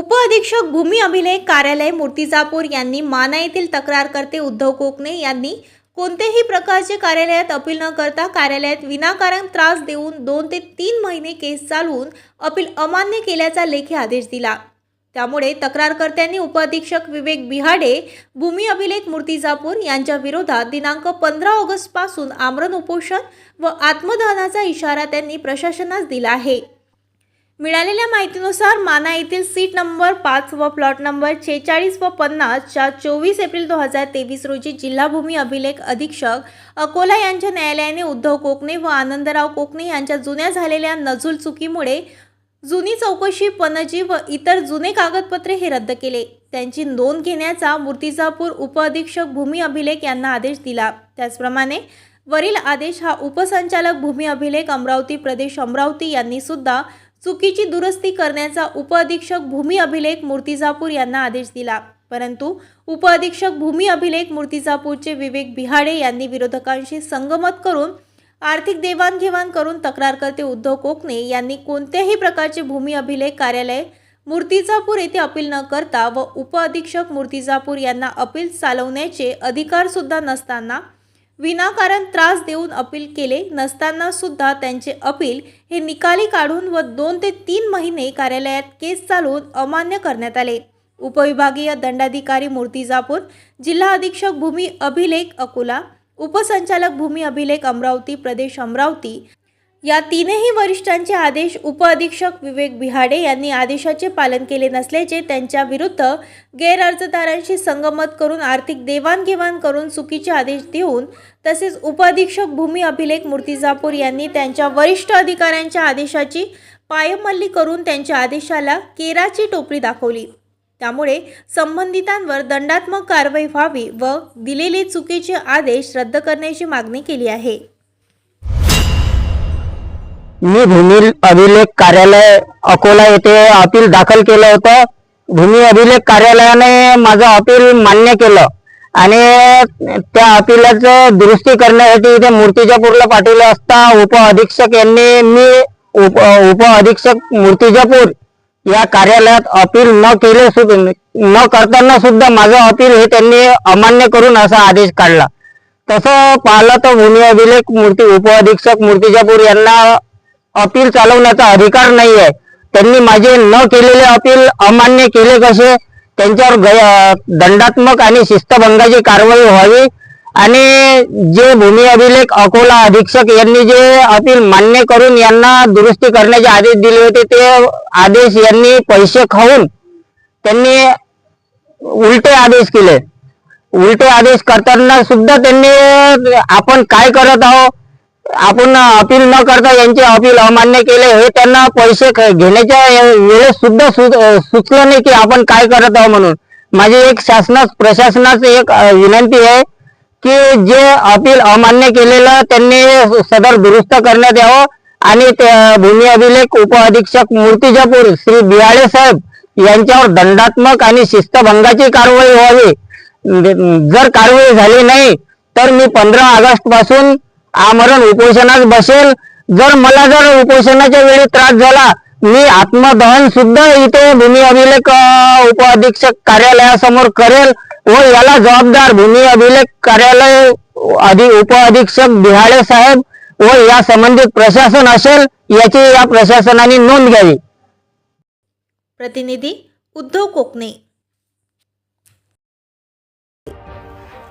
उपअधीक्षक भूमी अभिलेख कार्यालय मूर्तिजापूर यांनी माना येथील तक्रारकर्ते उद्धव कोकणे यांनी कोणत्याही प्रकारचे कार्यालयात अपील न करता कार्यालयात विनाकारण त्रास देऊन दोन ते तीन महिने केस चालवून अपील अमान्य केल्याचा लेखी आदेश दिला. त्यामुळे तक्रारकर्त्यांनी उपअधीक्षक विवेक बिहाडे भूमी अभिलेख मूर्तिजापूर यांच्या विरोधात दिनांक पंधरा ऑगस्टपासून आमरण उपोषण व आत्मदहनाचा इशारा त्यांनी प्रशासनास दिला आहे. मिळालेल्या माहितीनुसार माना येथील सीट नंबर पाच व प्लॉट नंबर छेचाळीस व पन्नासच्या चोवीस एप्रिल दोन हजार तेवीस रोजी जिल्हा भूमी अभिलेख अधीक्षक अकोला यांच्या न्यायालयाने उद्धव कोकणे व आनंदराव कोकणे यांच्या जुन्या झालेल्या नजूल चुकीमुळे जुनी चौकशी पणजी व इतर जुने कागदपत्रे हे रद्द केले. त्यांची नोंद घेण्याचा मूर्तिजापूर उपअधीक्षक भूमी अभिलेख यांना आदेश दिला. त्याचप्रमाणे वरील आदेश हा उपसंचालक भूमी अभिलेख अमरावती प्रदेश अमरावती यांनी सुद्धा चुकीची दुरुस्ती करण्याचा उपअधीक्षक भूमी अभिलेख मूर्तिजापूर यांना आदेश दिला. परंतु उपअधीक्षक भूमी अभिलेख मूर्तिजापूरचे विवेक बिहाडे यांनी विरोधकांशी संगमत करून आर्थिक देवाणघेवाण करून तक्रारकर्ते उद्धव कोकणे यांनी कोणत्याही प्रकारचे भूमी अभिलेख कार्यालय मूर्तिजापूर येथे अपील न करता व उपअधीक्षक मूर्तिजापूर यांना अपील चालवण्याचे अधिकारसुद्धा नसताना विनाकारण त्रास देऊन अपील केले नसताना सुद्धा त्यांचे अपील हे निकाली काढून व दोन ते तीन महिने कार्यालयात केस चालवून अमान्य करण्यात आले. उपविभागीय दंडाधिकारी मूर्तिजापूर जिल्हा अधीक्षक भूमी अभिलेख अकोला उपसंचालक भूमी अभिलेख अमरावती प्रदेश अमरावती या तीनही वरिष्ठांचे आदेश उपअधीक्षक विवेक बिहाडे यांनी आदेशाचे पालन केले नसल्याचे त्यांच्या विरुद्ध गैरअर्जदारांशी संगमत करून आर्थिक देवाणघेवाण करून चुकीचे आदेश देऊन तसेच उपअधीक्षक भूमी अभिलेख मूर्तिजापूर यांनी त्यांच्या वरिष्ठ अधिकाऱ्यांच्या आदेशाची पायमल्ली करून त्यांच्या आदेशाला केराची टोपली दाखवली. त्यामुळे संबंधितांवर दंडात्मक कारवाई व्हावी व दिलेले चुकीचे आदेश रद्द करण्याची मागणी केली आहे. मी भूमी अभिलेख कार्यालय अकोला येथे अपील दाखल केलं होतं. भूमी अभिलेख कार्यालयाने माझं अपील मान्य केलं. आणि त्या अपिलाचं दुरुस्ती करण्यासाठी इथे मूर्तिजापूरला पाठवलं असता उप अधीक्षक यांनी मी उप उप अधीक्षक मूर्तिजापूर या कार्यालयात अपील न केले न करताना सुद्धा माझं अपील हे त्यांनी अमान्य करून असा आदेश काढला. तसं पाहिलं तर भूमी अभिलेख मूर्ती उप अधीक्षक मूर्तिजापूर यांना अपील चालवण्याचा अधिकार नाही आहे त्यांनी माझे न केलेले अपील अमान्य केले कसे? त्यांच्यावर दंडात्मक आणि शिस्तभंगाची कारवाई व्हावी. आणि जे भूमी अभिलेख अकोला अधीक्षक यांनी जे अपील मान्य करून यांना दुरुस्ती करण्याचे आदेश दिले होते ते आदेश यांनी पैसे खाऊन त्यांनी उलटे आदेश केले. उलटे आदेश करताना सुद्धा त्यांनी आपण काय करत आहोत? आपण अपील न करता यांचे अपील अमान्य केले हे त्यांना पैसे घेण्याच्या वेळेस सुद्धा सुचलं नाही की आपण काय करत आहोत म्हणून. माझी एक शासनास प्रशासनाची एक विनंती आहे की जे अपील अमान्य केलेलं त्यांनी सदर दुरुस्त करण्यात यावं आणि भूमी अभिलेख उप अधीक्षक मूर्तिजापूर श्री बियाळे साहेब यांच्यावर दंडात्मक आणि शिस्तभंगाची कारवाई व्हावी. जर कारवाई झाली नाही तर मी पंधरा ऑगस्टपासून आमरण उपोषणात बसेल. जर मला जर उपोषणाच्या वेळी त्रास झाला मी आत्मदहन सुद्धा इथे भूमी अभिलेख उप अधीक्षक कार्यालयासमोर करेल व याला जबाबदार भूमी अभिलेख कार्यालय अधि उप अधीक्षक बिहाळे साहेब व या संबंधित प्रशासन असेल याची या प्रशासनाने नोंद घ्यावी. प्रतिनिधी उद्धव कोकणे.